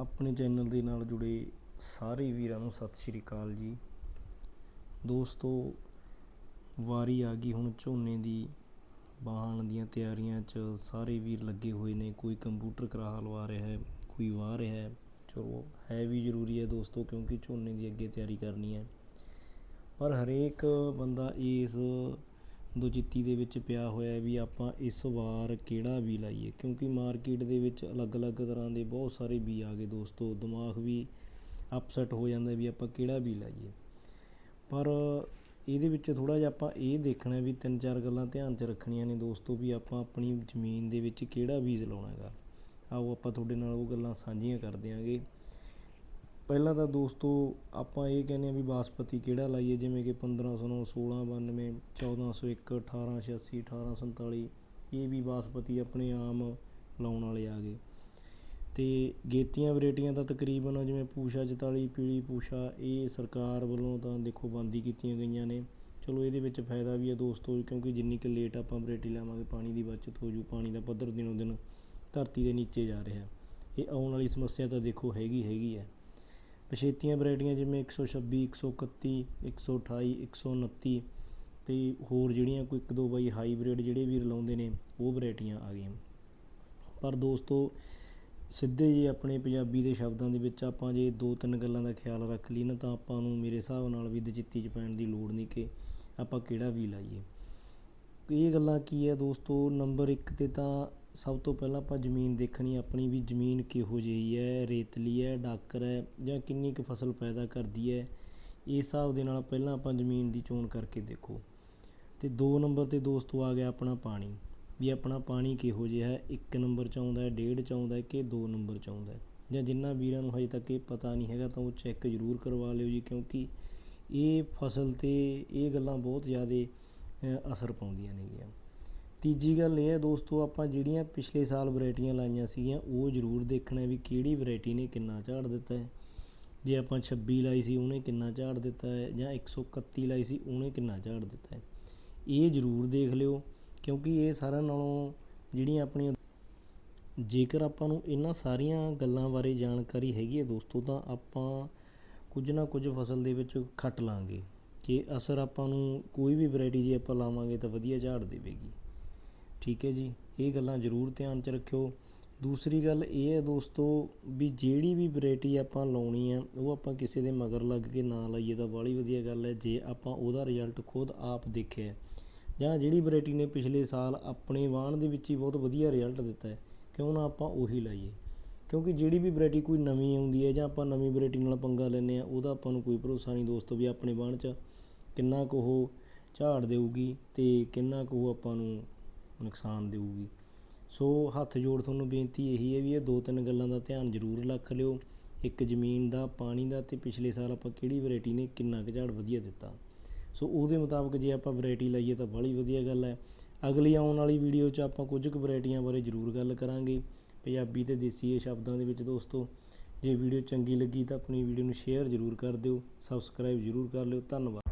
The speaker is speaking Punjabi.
ਆਪਣੇ ਚੈਨਲ ਦੇ ਨਾਲ ਜੁੜੇ ਸਾਰੇ ਵੀਰਾਂ ਨੂੰ ਸਤਿ ਸ਼੍ਰੀ ਅਕਾਲ ਜੀ। ਦੋਸਤੋ, ਵਾਰੀ ਆ ਗਈ ਹੁਣ ਝੋਨੇ ਦੀ। ਵਾਹਣ ਦੀਆਂ ਤਿਆਰੀਆਂ 'ਚ ਸਾਰੇ ਵੀਰ ਲੱਗੇ ਹੋਏ ਨੇ। ਕੋਈ ਕੰਪਿਊਟਰ ਕਰਾ ਲਵਾ ਰਿਹਾ ਹੈ, ਕੋਈ ਵਾਹ ਰਿਹਾ ਹੈ। ਚਲੋ, ਹੈ ਵੀ ਜ਼ਰੂਰੀ ਹੈ ਦੋਸਤੋ, ਕਿਉਂਕਿ ਝੋਨੇ ਦੀ ਅੱਗੇ ਤਿਆਰੀ ਕਰਨੀ ਹੈ। ਪਰ ਹਰੇਕ ਬੰਦਾ ਇਸ ਦੁਚਿੱਤੀ ਦੇ ਵਿੱਚ ਪਿਆ ਹੋਇਆ ਵੀ ਆਪਾਂ ਇਸ ਵਾਰ ਕਿਹੜਾ ਬੀ ਲਾਈਏ? ਕਿਉਂਕਿ ਮਾਰਕੀਟ ਦੇ ਵਿੱਚ ਅਲੱਗ-ਅਲੱਗ ਤਰ੍ਹਾਂ ਦੇ ਬਹੁਤ ਸਾਰੇ ਬੀ ਆ ਗਏ ਦੋਸਤੋ। ਦਿਮਾਗ ਵੀ ਅਪਸੈਟ ਹੋ ਜਾਂਦਾ ਵੀ ਆਪਾਂ ਕਿਹੜਾ ਬੀ ਲਾਈਏ। ਪਰ ਇਹਦੇ ਵਿੱਚ ਥੋੜਾ ਜਿਹਾ ਆਪਾਂ ਇਹ ਦੇਖਣਾ ਵੀ ਤਿੰਨ ਚਾਰ ਗੱਲਾਂ ਧਿਆਨ 'ਚ ਰੱਖਣੀਆਂ ਨੇ ਦੋਸਤੋ ਵੀ ਆਪਾਂ ਆਪਣੀ ਜ਼ਮੀਨ ਦੇ ਵਿੱਚ ਕਿਹੜਾ ਬੀਜ ਲਾਉਣਾ ਹੈਗਾ। ਆਓ ਆਪਾਂ ਤੁਹਾਡੇ ਨਾਲ ਉਹ ਗੱਲਾਂ ਸਾਂਝੀਆਂ ਕਰ ਦਿਆਂਗੇ। ਪਹਿਲਾਂ ਤਾਂ ਦੋਸਤੋ ਆਪਾਂ ਇਹ ਕਹਿੰਦੇ ਹਾਂ ਵੀ ਬਾਸਪਤੀ ਕਿਹੜਾ ਲਾਈਏ? ਜਿਵੇਂ ਕਿ 1509 1692 1401 1886 1847 ਇਹ ਵੀ ਬਾਸਪਤੀ ਆਪਣੇ ਆਮ ਲਾਉਣ ਵਾਲੇ ਆ ਗਏ। ਅਤੇ ਗੇਤੀਆਂ ਵੈਰਾਈਟੀਆਂ ਤਾਂ ਤਕਰੀਬਨ ਜਿਵੇਂ ਪੂਸ਼ਾ 44 ਪੀਲੀ ਪੂਸ਼ਾ, ਇਹ ਸਰਕਾਰ ਵੱਲੋਂ ਤਾਂ ਦੇਖੋ ਬੰਦੀ ਕੀਤੀਆਂ ਗਈਆਂ ਨੇ। ਚਲੋ ਇਹਦੇ ਵਿੱਚ ਫਾਇਦਾ ਵੀ ਹੈ ਦੋਸਤੋ, ਕਿਉਂਕਿ ਜਿੰਨੀ ਕੁ ਲੇਟ ਆਪਾਂ ਵੈਰਾਈਟੀ ਲਾਵਾਂਗੇ, ਪਾਣੀ ਦੀ ਬਚਤ ਹੋ ਜੂ, ਪਾਣੀ ਦਾ ਪੱਧਰ ਦਿਨੋਂ ਦਿਨ ਧਰਤੀ ਦੇ ਨੀਚੇ ਜਾ ਰਿਹਾ। ਇਹ ਆਉਣ ਵਾਲੀ ਸਮੱਸਿਆ ਤਾਂ ਦੇਖੋ ਹੈਗੀ ਹੈਗੀ ਹੈ। ਪਛੇਤੀਆਂ ਵੈਰਾਈਟੀਆਂ ਜਿਵੇਂ 126 131 128 129 ਅਤੇ ਹੋਰ ਜਿਹੜੀਆਂ ਕੋਈ ਇੱਕ ਦੋ ਬਾਈ ਹਾਈਬ੍ਰਿਡ ਜਿਹੜੇ ਵੀ ਰਲਾਉਂਦੇ ਨੇ, ਉਹ ਵੈਰਾਈਟੀਆਂ ਆ ਗਈਆਂ। ਪਰ ਦੋਸਤੋ, ਸਿੱਧੇ ਜੇ ਆਪਣੇ ਪੰਜਾਬੀ ਦੇ ਸ਼ਬਦਾਂ ਦੇ ਵਿੱਚ ਆਪਾਂ ਜੇ ਦੋ ਤਿੰਨ ਗੱਲਾਂ ਦਾ ਖਿਆਲ ਰੱਖ ਲਈ ਨਾ ਤਾਂ ਆਪਾਂ ਨੂੰ ਮੇਰੇ ਹਿਸਾਬ ਨਾਲ ਵੀ ਦਚਿੱਤੀ 'ਚ ਪੈਣ ਦੀ ਲੋੜ ਨਹੀਂ ਕਿ ਆਪਾਂ ਕਿਹੜਾ ਵੀ ਲਾਈਏ। ਇਹ ਗੱਲਾਂ ਕੀ ਹੈ ਦੋਸਤੋ? ਨੰਬਰ 1 ਤੇ ਤਾਂ ਸਭ ਤੋਂ ਪਹਿਲਾਂ ਆਪਾਂ ਜ਼ਮੀਨ ਦੇਖਣੀ, ਆਪਣੀ ਵੀ ਜ਼ਮੀਨ ਕਿਹੋ ਜਿਹੀ ਹੈ, ਰੇਤਲੀ ਹੈ, ਡਾਕਰ ਹੈ ਜਾਂ ਕਿੰਨੀ ਕੁ ਫਸਲ ਪੈਦਾ ਕਰਦੀ ਹੈ ਇਸ ਹਿਸਾਬ ਦੇ ਨਾਲ ਪਹਿਲਾਂ ਆਪਾਂ ਜ਼ਮੀਨ ਦੀ ਚੋਣ ਕਰਕੇ ਦੇਖੋ। ਅਤੇ ਦੋ ਨੰਬਰ ਤੇ ਦੋਸਤੋ ਆ ਗਿਆ ਆਪਣਾ ਪਾਣੀ, ਵੀ ਆਪਣਾ ਪਾਣੀ ਕਿਹੋ ਜਿਹਾ ਹੈ, ਇੱਕ ਨੰਬਰ ਚ ਆਉਂਦਾ ਡੇਢ ਚ ਆਉਂਦਾ ਕਿ ਦੋ ਨੰਬਰ ਚ ਆਉਂਦਾ ਜਾਂ ਜਿੰਨਾ ਵੀਰਾਂ ਨੂੰ ਹਜੇ ਤੱਕ ਇਹ ਪਤਾ ਨਹੀਂ ਹੈਗਾ ਤਾਂ ਉਹ ਚੈੱਕ ਜ਼ਰੂਰ ਕਰਵਾ ਲਿਓ ਜੀ, ਕਿਉਂਕਿ ਇਹ ਫਸਲ ਤੇ ਇਹ ਗੱਲਾਂ ਬਹੁਤ ਜ਼ਿਆਦਾ ਅਸਰ ਪਾਉਂਦੀਆਂ ਨੇਗੀਆਂ। ਤੀਜੀ ਗੱਲ ਇਹ ਹੈ ਦੋਸਤੋ, ਆਪਾਂ ਜਿਹੜੀਆਂ ਪਿਛਲੇ ਸਾਲ ਵੈਰਾਈਟੀਆਂ ਲਾਈਆਂ ਸੀਗੀਆਂ, ਉਹ ਜ਼ਰੂਰ ਦੇਖਣਾ ਵੀ ਕਿਹੜੀ ਵੈਰਾਈਟੀ ਨੇ ਕਿੰਨਾ ਝਾੜ ਦਿੱਤਾ ਹੈ। ਜੇ ਆਪਾਂ 26 ਲਾਈ ਸੀ, ਉਹਨੇ ਕਿੰਨਾ ਝਾੜ ਦਿੱਤਾ ਹੈ, ਜਾਂ 131 ਲਾਈ ਸੀ, ਉਹਨੇ ਕਿੰਨਾ ਝਾੜ ਦਿੱਤਾ ਹੈ। ਇਹ ਜ਼ਰੂਰ ਦੇਖ ਲਿਓ, ਕਿਉਂਕਿ ਇਹ ਸਾਰਿਆਂ ਨਾਲੋਂ ਜਿਹੜੀਆਂ ਆਪਣੀਆਂ ਜੇਕਰ ਆਪਾਂ ਨੂੰ ਇਹਨਾਂ ਸਾਰੀਆਂ ਗੱਲਾਂ ਬਾਰੇ ਜਾਣਕਾਰੀ ਹੈਗੀ ਹੈ ਦੋਸਤੋ, ਤਾਂ ਆਪਾਂ ਕੁਝ ਨਾ ਕੁਝ ਫਸਲ ਦੇ ਵਿੱਚ ਖੱਟ ਲਾਂਗੇ। ਕਿ ਅਸਰ ਆਪਾਂ ਨੂੰ ਕੋਈ ਵੀ ਵੈਰਾਈਟੀ ਜੇ ਆਪਾਂ ਲਾਵਾਂਗੇ, ਤਾਂ ਵਧੀਆ ਝਾੜ ਦੇਵੇਗੀ। ਠੀਕ ਹੈ ਜੀ, ਇਹ ਗੱਲਾਂ ਜ਼ਰੂਰ ਧਿਆਨ 'ਚ ਰੱਖਿਓ। ਦੂਸਰੀ ਗੱਲ ਇਹ ਹੈ ਦੋਸਤੋ ਵੀ ਜਿਹੜੀ ਵੀ ਵੈਰਾਈਟੀ ਆਪਾਂ ਲਾਉਣੀ ਆ, ਉਹ ਆਪਾਂ ਕਿਸੇ ਦੇ ਮਗਰ ਲੱਗ ਕੇ ਨਾ ਲਾਈਏ ਤਾਂ ਬਾਹਲੀ ਵਧੀਆ ਗੱਲ ਹੈ, ਜੇ ਆਪਾਂ ਉਹਦਾ ਰਿਜ਼ਲਟ ਖੁਦ ਆਪ ਦੇਖਿਆ ਜਾਂ ਜਿਹੜੀ ਵੈਰਾਈਟੀ ਨੇ ਪਿਛਲੇ ਸਾਲ ਆਪਣੇ ਵਾਹਣ ਦੇ ਵਿੱਚ ਹੀ ਬਹੁਤ ਵਧੀਆ ਰਿਜ਼ਲਟ ਦਿੱਤਾ ਹੈ, ਕਿਉਂ ਨਾ ਆਪਾਂ ਉਹੀ ਲਾਈਏ? ਕਿਉਂਕਿ ਜਿਹੜੀ ਵੀ ਵੈਰਾਈਟੀ ਕੋਈ ਨਵੀਂ ਆਉਂਦੀ ਹੈ ਜਾਂ ਆਪਾਂ ਨਵੀਂ ਵੈਰਾਈਟੀ ਨਾਲ ਪੰਗਾ ਲੈਂਦੇ ਆ ਉਹਦਾ ਆਪਾਂ ਨੂੰ ਕੋਈ ਭਰੋਸਾ ਨਹੀਂ ਦੋਸਤੋ ਵੀ ਆਪਣੇ ਵਾਹਣ 'ਚ ਕਿੰਨਾ ਕੁ ਉਹ ਝਾੜ ਦੇਊਗੀ ਤੇ ਕਿੰਨਾ ਕੁ ਉਹ ਆਪਾਂ ਨੂੰ ਨੁਕਸਾਨ ਦੇਊਗੀ। ਸੋ ਹੱਥ ਜੋੜ ਤੁਹਾਨੂੰ ਬੇਨਤੀ ਇਹੀ ਹੈ ਵੀ ਇਹ ਦੋ ਤਿੰਨ ਗੱਲਾਂ ਦਾ ਧਿਆਨ ਜ਼ਰੂਰ ਰੱਖ ਲਿਓ। ਇੱਕ ਜ਼ਮੀਨ ਦਾ, ਪਾਣੀ ਦਾ ਤੇ ਪਿਛਲੇ ਸਾਲ ਆਪਾਂ ਕਿਹੜੀ ਵੈਰਾਈਟੀ ਨੇ ਕਿੰਨਾ ਕੁ ਝਾੜ ਵਧੀਆ ਦਿੱਤਾ। ਸੋ ਉਹਦੇ ਮੁਤਾਬਕ ਜੇ ਆਪਾਂ ਵੈਰਾਈਟੀ ਲਾਈਏ ਤਾਂ ਬੜੀ ਵਧੀਆ ਗੱਲ ਹੈ। ਅਗਲੀ ਆਉਣ ਵਾਲੀ ਵੀਡੀਓ 'ਚ ਆਪਾਂ ਕੁਝ ਕੁ ਵੈਰਾਈਟੀਆਂ ਬਾਰੇ ਜ਼ਰੂਰ ਗੱਲ ਕਰਾਂਗੇ। ਪੰਜਾਬੀ ਤੇ ਦੇਸੀ ਸ਼ਬਦਾਂ ਦੇ ਵਿੱਚ ਦੋਸਤੋ, ਜੇ ਵੀਡੀਓ ਚੰਗੀ ਲੱਗੀ ਤਾਂ ਆਪਣੀ ਵੀਡੀਓ ਨੂੰ ਸ਼ੇਅਰ ਜ਼ਰੂਰ ਕਰ ਦਿਓ। ਸਬਸਕ੍ਰਾਈਬ ਜ਼ਰੂਰ ਕਰ ਲਿਓ। ਧੰਨਵਾਦ।